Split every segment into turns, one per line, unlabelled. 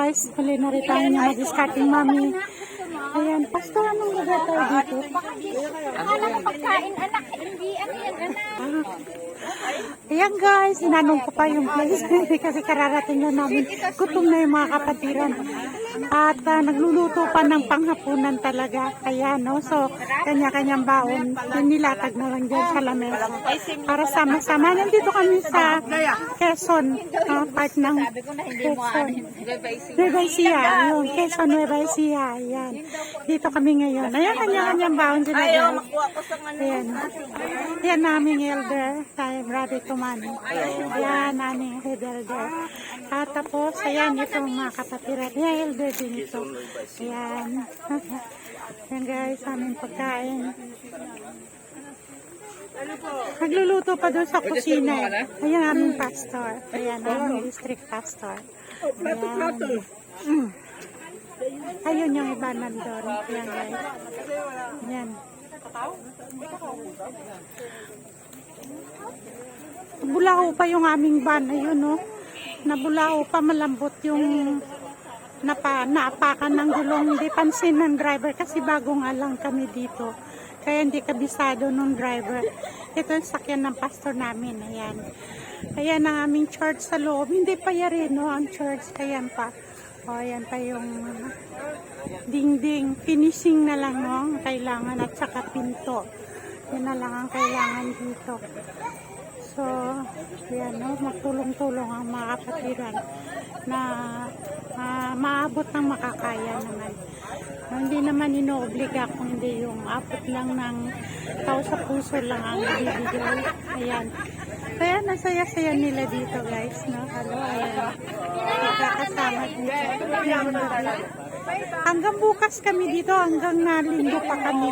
guys, huli na rin tayo ng discarding mami. Ayan, pastor, anong lugar tayo dito?
Akala ko pagkain anak, hindi ano yan anak.
Ayan guys, inanong ko pa yung place kasi kararating na namin. Gutom na yung mga kapatiran. At ah, nagluluto pa ng panghapunan talaga. Kaya no, so kanya-kanyang baon. Nilatag na lang dyan sa lamesa. Para sama-sama. Nandito kami sa Quezon. ah, part ng Quezon. Nueva Ecija. Yung Quezon, Nueva Ecija. Ayan. Dito kami ngayon. Ayan, kanya-kanyang baon sila guys. Ayan. Yan naming elder, tayo brother Tumani. Yan naming head elder. At tapos, ayan, itong mga kapatiran. Yan, elder din ito. Ayan. Yan guys, aming pagkain. Nagluluto pa doon sa kusina. Ayan, aming pastor. Ayan, aming district pastor. Ayan. Mm. Ayun yung iba nandun. Ayan guys. Ayan. Bulaho pa yung aming van. Ayun, no. Nabulaho pa, malambot yung napa, naapakan ng gulong. Hindi pansin ng driver kasi bago nga lang kami dito. Kaya hindi kabisado ng driver. Ito yung sakyan ng pastor namin. Ayan. Ayan ang aming church sa loob. Hindi pa yari, no, ang church. Ayan pa. O, ayan pa yung dingding. Finishing na lang, no, ang kailangan at saka pinto. Yan na lang ang kailangan dito. So, yan, no, magtulong-tulong ang mga kapatiran na ah, maabot ng makakaya naman. Hindi naman inoobliga kung hindi yung abot lang ng tao sa puso lang ang ibibigay. Ayan. Kaya nasaya-saya nila dito guys, no? Hello, ayan. Magkakasama dito. Hanggang bukas kami dito, hanggang na linggo pa kami.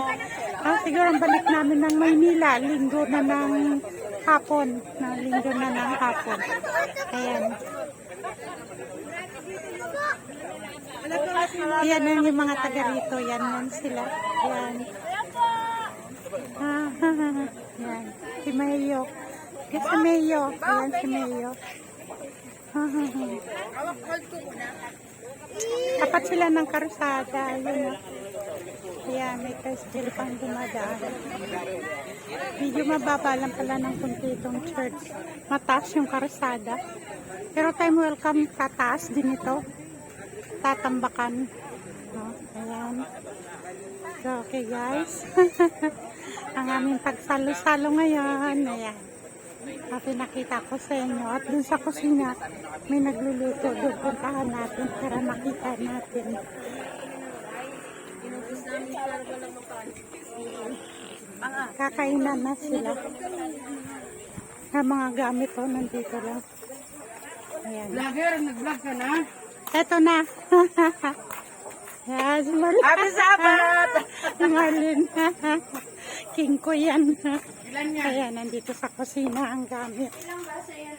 Ah, siguro ang balik namin ng Maynila, linggo na ng hapon. Na linggo na ng hapon. Ayan. Yan ang yung mga taga rito. Yan yan sila. Yan. Ah, yan. Si Mayo. Si Mayo. Yan si Mayo. Tapat sila ng karusada. Yun na. Ayan, may tricycle pang dumadaan. Medyo mababa lang pala ng kunti itong church. Mataas yung karusada. Pero time welcome, tataas din ito. Tatambakan. No, ayan. So, okay guys. Ang aming pagsalo-salo ngayon. Ayan. At pinakita ko sa inyo. At dun sa kusina, may nagluluto. Doon puntahan natin para makita natin. Kakainan na sila. Ang mga gamit ko nandito lang. Ayan.
Vlogger, nag-vlog ka na?
Eto na. Yan, si Marlene.
Happy Sabbath!
Si Marlene. King ko yan.
Ilan yan?
Kaya nandito sa kusina ang gamit.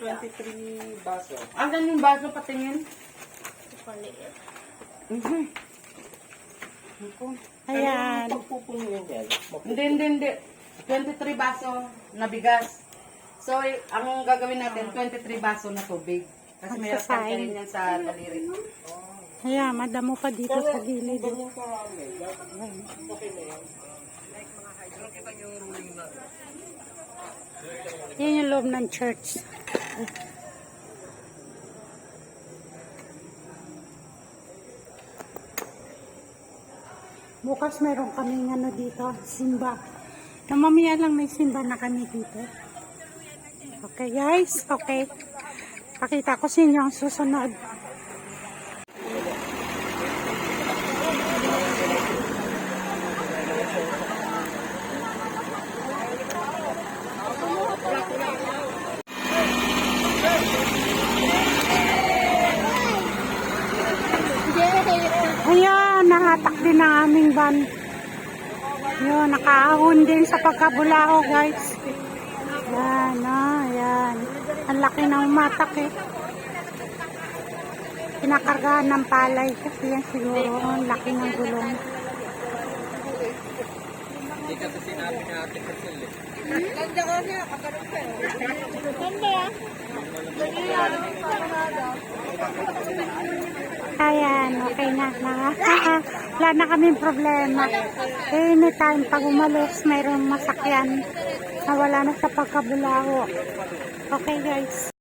23 baso. Hanggang yung baso patingin? Mhm. Ako.
Ayan.
Hindi, hindi, hindi. 23 baso na bigas. So, eh, ang gagawin natin, 23 baso na tubig. Kasi may
Magsasaing.
rin yan sa daliri.
Ayan, madamo pa dito sa gilid. Yan yung loob ng church. Bukas meron kaming ano dito, simba. Na mamaya lang may simba na kami dito. Okay guys, okay. Pakita ko sa inyo ang susunod. Ayan, nahatak din aming van. Yun, nakaahon din sa pagkabulao, guys. Yan, ah, yan. Ang laki ng matak eh. Pinakargahan ng palay kasi yan siguro ang laki ng gulong. Ayan, okay na. na wala na kaming problema. Anytime pag umalis, mayroong masakyan na wala na sa pagkabulaho. Okay guys.